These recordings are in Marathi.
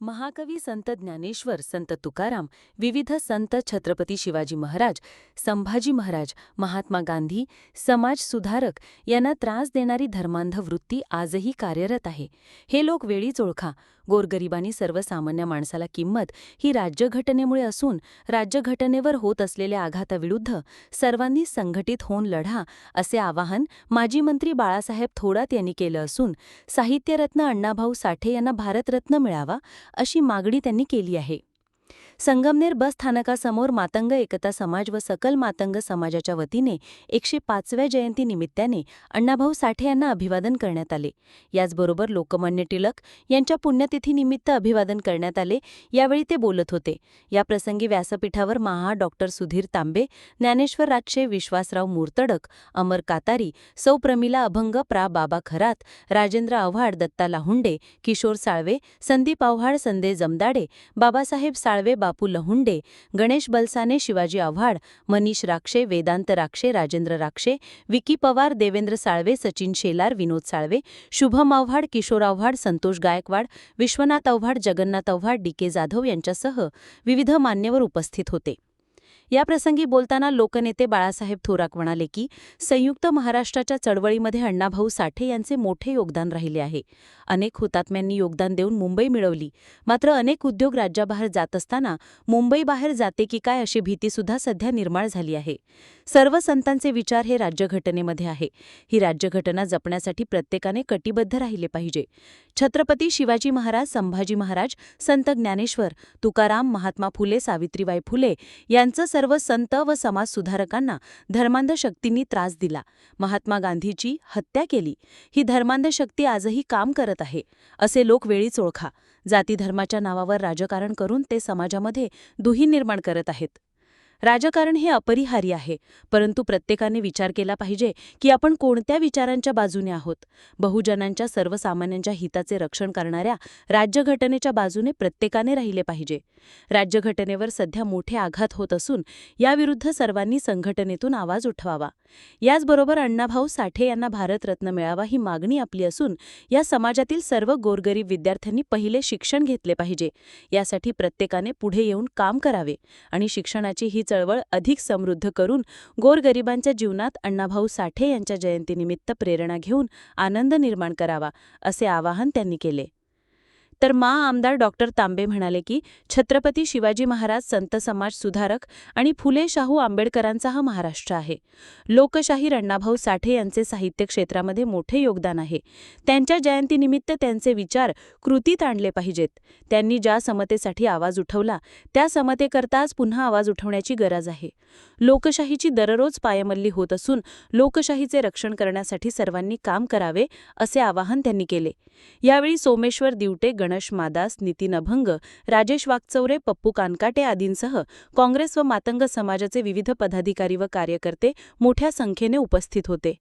महाकवी संत ज्ञानेश्वर संत तुकाराम विविध संत छत्रपती शिवाजी महाराज संभाजी महाराज महात्मा गांधी समाज सुधारक यांना त्रास देणारी धर्मांध वृत्ती आजही कार्यरत आहे. हे लोक वेळीच ओळखा. गोरगरिबांनी सर्वसामान्य माणसाला किंमत ही राज्यघटनेमुळे असून राज्यघटनेवर होत असलेल्या आघाताविरुद्ध सर्वांनी संघटित होऊन लढा असे आवाहन माजी मंत्री बाळासाहेब थोरात यांनी केलं असून साहित्यरत्न अण्णाभाऊ साठे यांना भारतरत्न मिळावा अशी मागणी त्यांनी केली आहे. संगमनेर बस स्थानकासमोर मातंग एकता समाज व सकल मातंग समाजाच्या वतीने एकशे पाचव्या जयंती निमित्ताने अण्णाभाऊ साठे यांना अभिवादन करण्यात आले. याचबरोबर लोकमान्य टिळक यांच्या पुण्यतिथीनिमित्त अभिवादन करण्यात आले यावेळी ते बोलत होते. याप्रसंगी व्यासपीठावर महा डॉक्टर सुधीर तांबे ज्ञानेश्वर राक्षे विश्वासराव मूर्तडक अमर कातारी सौ प्रमिला अभंग प्रा. बाबा खरात राजेंद्र आव्हाड दत्ता लाहुंडे किशोर साळवे संदीप आव्हाड संदे जमदाडे बाबासाहेब साळवे बापू लहुंडे गणेश बलसाने शिवाजी आव्हाड मनीष राक्षे वेदांत राक्षे राजेंद्र राक्षे विकी पवार देवेंद्र साळवे सचिन शेलार विनोद साळवे शुभम आव्हाड किशोर आव्हाड संतोष गायकवाड विश्वनाथ आव्हाड जगन्नाथ आव्हाड डी के जाधव यांच्यासह विविध मान्यवर उपस्थित होते. याप्रसंगी बोलताना लोकनेते बाळासाहेब थोराक म्हणाले की संयुक्त महाराष्ट्राच्या चळवळीमध्ये अण्णाभाऊ साठे यांचे मोठे योगदान राहिले आहे. अनेक हुतात्म्यांनी योगदान देऊन मुंबई मिळवली. मात्र अनेक उद्योग राज्याबाहेर जात असताना मुंबईबाहेर जाते की काय अशी भीतीसुद्धा सध्या निर्माण झाली आहे. सर्व संतांचे विचार हे राज्यघटनेमध्ये आहे. ही राज्यघटना जपण्यासाठी प्रत्येकाने कटिबद्ध राहिले पाहिजे. छत्रपती शिवाजी महाराज संभाजी महाराज संत ज्ञानेश्वर तुकाराम महात्मा फुले सावित्रीबाई फुले यांचं सर्व संत व समाजसुधारकांना धर्मांध शक्तींनी त्रास दिला. महात्मा गांधीची हत्या केली. ही धर्मांध शक्ती आजही काम करत आहे असे लोक वेळीच ओळखा जातीधर्माच्या नावावर राजकारण करून ते समाजामध्ये दुही निर्माण करत आहेत. राजकारण हे अपरिहार्य आहे. परंतु प्रत्येकाने विचार केला पाहिजे की आपण कोणत्या विचारांच्या बाजूने आहोत. बहुजनांच्या सर्वसामान्यांच्या हिताचे रक्षण करणाऱ्या राज्यघटनेच्या बाजूने प्रत्येकाने राहिले पाहिजे. राज्यघटनेवर सध्या मोठे आघात होत असून याविरुद्ध सर्वांनी संघटनेतून आवाज उठवावा. याचबरोबर अण्णाभाऊ साठे यांना भारतरत्न मिळावा ही मागणी आपली असून या समाजातील सर्व गोरगरीब विद्यार्थ्यांनी पहिले शिक्षण घेतले पाहिजे. यासाठी प्रत्येकाने पुढे येऊन काम करावे आणि शिक्षणाची ही चळवळ अधिक समृद्ध करून गोरगरिबांच्या जीवनात अण्णाभाऊ साठे यांच्या जयंतीनिमित्त प्रेरणा घेऊन आनंद निर्माण करावा असे आवाहन त्यांनी केले. तर मा आमदार डॉक्टर तांबे म्हणाले की छत्रपती शिवाजी महाराज संत समाज सुधारक आणि फुले शाहू आंबेडकरांचा हा महाराष्ट्र आहे. लोकशाही अण्णाभाऊ साठे यांचे साहित्य क्षेत्रामध्ये मोठे योगदान आहे. त्यांच्या जयंतीनिमित्त त्यांचे विचार कृतीत आणले पाहिजेत. त्यांनी ज्या समतेसाठी आवाज उठवला त्या समतेकरताच पुन्हा आवाज उठवण्याची गरज आहे. लोकशाहीची दररोज पायमल्ली होत असून लोकशाहीचे रक्षण करण्यासाठी सर्वांनी काम करावे असे आवाहन त्यांनी केले. यावेळी सोमेश्वर दिवटे गणेश मादास नितीन अभंग राजेश वागचौरे पप्पू कानकाटे आदींसह काँग्रेस व मातंग समाजाचे विविध पदाधिकारी व कार्यकर्ते मोठ्या संख्येने उपस्थित होते.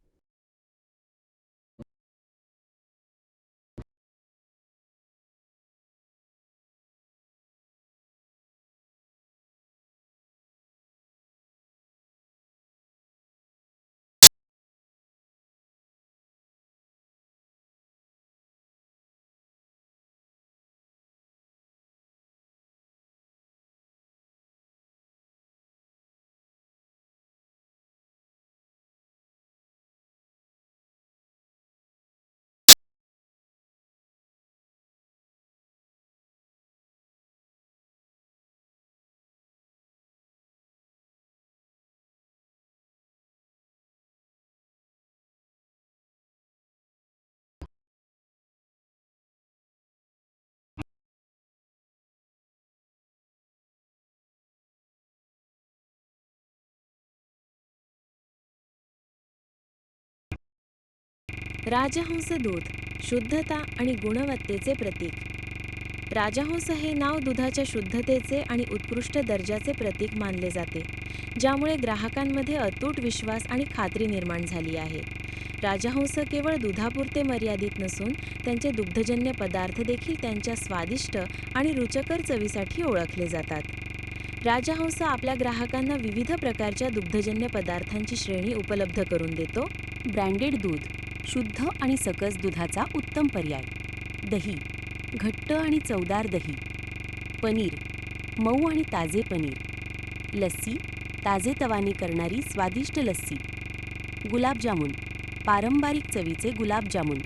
राजहंस दूध शुद्धता आणि गुणवत्तेचे प्रतीक. राजहंस हे नाव दुधाच्या शुद्धतेचे आणि उत्कृष्ट दर्जाचे प्रतीक मानले जाते ज्यामुळे ग्राहकांमध्ये अतूट विश्वास आणि खात्री निर्माण झाली आहे. राजहंस केवळ दुधापुरते मर्यादित नसून त्यांचे दुग्धजन्य पदार्थ देखील त्यांच्या स्वादिष्ट आणि रुचकर चवीसाठी ओळखले जातात. राजहंस आपल्या ग्राहकांना विविध प्रकारच्या दुग्धजन्य पदार्थांची श्रेणी उपलब्ध करून देतो. ब्रँडेड दूध शुद्ध आणि सकस दुधाचा उत्तम पर्याय. दही घट्ट आणि चवदार दही पनीर मऊ आणि ताजे पनीर लस्सी ताजे तवाने करणारी स्वादिष्ट लस्सी गुलाबजामुन पारंपरिक चवीचे गुलाबजामुन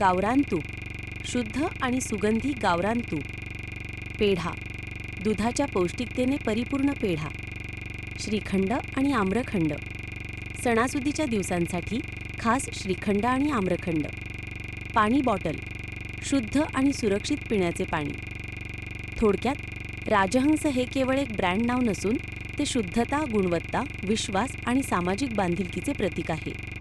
गावरान तूप शुद्ध आणि सुगंधी गावरान तूप पेढा दुधाच्या पौष्टिकतेने परिपूर्ण पेढा श्रीखंड आणि आम्रखंड. सणासुदीच्या दिवसांसाठी खास श्रीखंड आणि आम्रखंड. पाणी बॉटल शुद्ध आणि सुरक्षित पिण्याचे पाणी. थोडक्यात राजहंस हे केवळ एक ब्रँड नाव नसून ते शुद्धता गुणवत्ता विश्वास आणि सामाजिक बांधिलकीचे प्रतीक आहे.